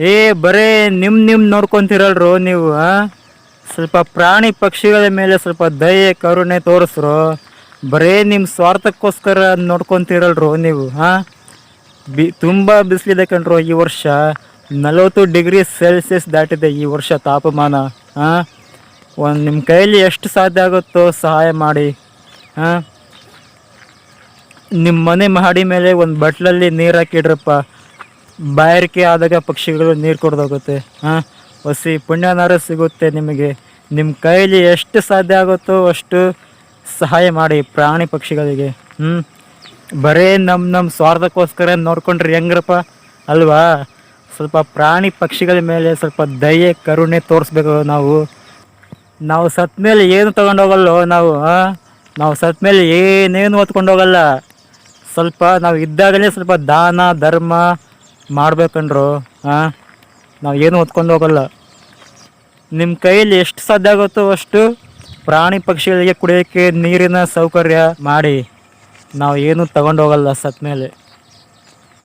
ಏ, ಬರೇ ನಿಮ್ ನಿಮ್ ನೋಡ್ಕೊಂತಿರಲ್ರು ನೀವು? ಸ್ವಲ್ಪ ಪ್ರಾಣಿ ಪಕ್ಷಿಗಳ ಮೇಲೆ ಸ್ವಲ್ಪ ದಯೆ, ಕರುಣೆ ತೋರಿಸ್ರು. ಬರೇ ನಿಮ್ಮ ಸ್ವಾರ್ಥಕ್ಕೋಸ್ಕರ ನೋಡ್ಕೊಂತಿರಲ್ರು ನೀವು ಹಾ ಬಿ, ತುಂಬ ಬಿಸಿಲಿದೆ ಕಣ್ರು ಈ ವರ್ಷ. ನಲವತ್ತು ಡಿಗ್ರಿ ಸೆಲ್ಸಿಯಸ್ ದಾಟಿದೆ ಈ ವರ್ಷ ತಾಪಮಾನ ಹಾಂ ಒಂದು ನಿಮ್ಮ ಕೈಯಲ್ಲಿ ಎಷ್ಟು ಸಾಧ್ಯ ಆಗುತ್ತೋ ಸಹಾಯ ಮಾಡಿ ಹಾಂ ನಿಮ್ಮ ಮನೆ ಮಹಡಿ ಮೇಲೆ ಒಂದು ಬಟ್ಲಲ್ಲಿ ನೀರು ಹಾಕಿಡ್ರಪ್ಪ. ಬಾಯಾರಿಕೆ ಆದಾಗ ಪಕ್ಷಿಗಳು ನೀರು ಕೊಡ್ದೋಗುತ್ತೆ. ಹಾಂ ಹೊಸಿ ಪುಣ್ಯನಾರ ಸಿಗುತ್ತೆ ನಿಮಗೆ. ನಿಮ್ಮ ಕೈಯಲ್ಲಿ ಎಷ್ಟು ಸಾಧ್ಯ ಆಗುತ್ತೋ ಅಷ್ಟು ಸಹಾಯ ಮಾಡಿ ಪ್ರಾಣಿ ಪಕ್ಷಿಗಳಿಗೆ. ಹ್ಞೂ ಬರೇ ನಮ್ಮ ನಮ್ಮ ಸ್ವಾರ್ಥಕ್ಕೋಸ್ಕರ ನೋಡ್ಕೊಂಡ್ರೆ ಹೆಂಗ್ರಪ್ಪ. ಅಲ್ವಾ? ಸ್ವಲ್ಪ ಪ್ರಾಣಿ ಪಕ್ಷಿಗಳ ಮೇಲೆ ಸ್ವಲ್ಪ ದಯೆ, ಕರುಣೆ ತೋರಿಸ್ಬೇಕು ನಾವು. ನಾವು ಸತ್ ಮೇಲೆ ಏನು ತೊಗೊಂಡೋಗಲ್ಲೋ ನಾವು ನಾವು ಸತ್ ಮೇಲೆ ಏನೇನು ಹೊತ್ಕೊಂಡೋಗಲ್ಲ. ಸ್ವಲ್ಪ ನಾವು ಇದ್ದಾಗಲೇ ಸ್ವಲ್ಪ ದಾನ, ಧರ್ಮ ಮಾಡ್ಬೇಕಂಡ್ರು ಹಾಂ ನಾವು ಏನು ಹೊತ್ಕೊಂಡು ಹೋಗಲ್ಲ. ನಿಮ್ಮ ಕೈಯಲ್ಲಿ ಎಷ್ಟು ಸಾಧ್ಯ ಆಗುತ್ತೋ ಅಷ್ಟು ಪ್ರಾಣಿ ಪಕ್ಷಿಗಳಿಗೆ ಕುಡಿಯೋಕ್ಕೆ ನೀರಿನ ಸೌಕರ್ಯ ಮಾಡಿ. ನಾವು ಏನು ತಗೊಂಡು ಹೋಗಲ್ಲ ಸತ್ ಮೇಲೆ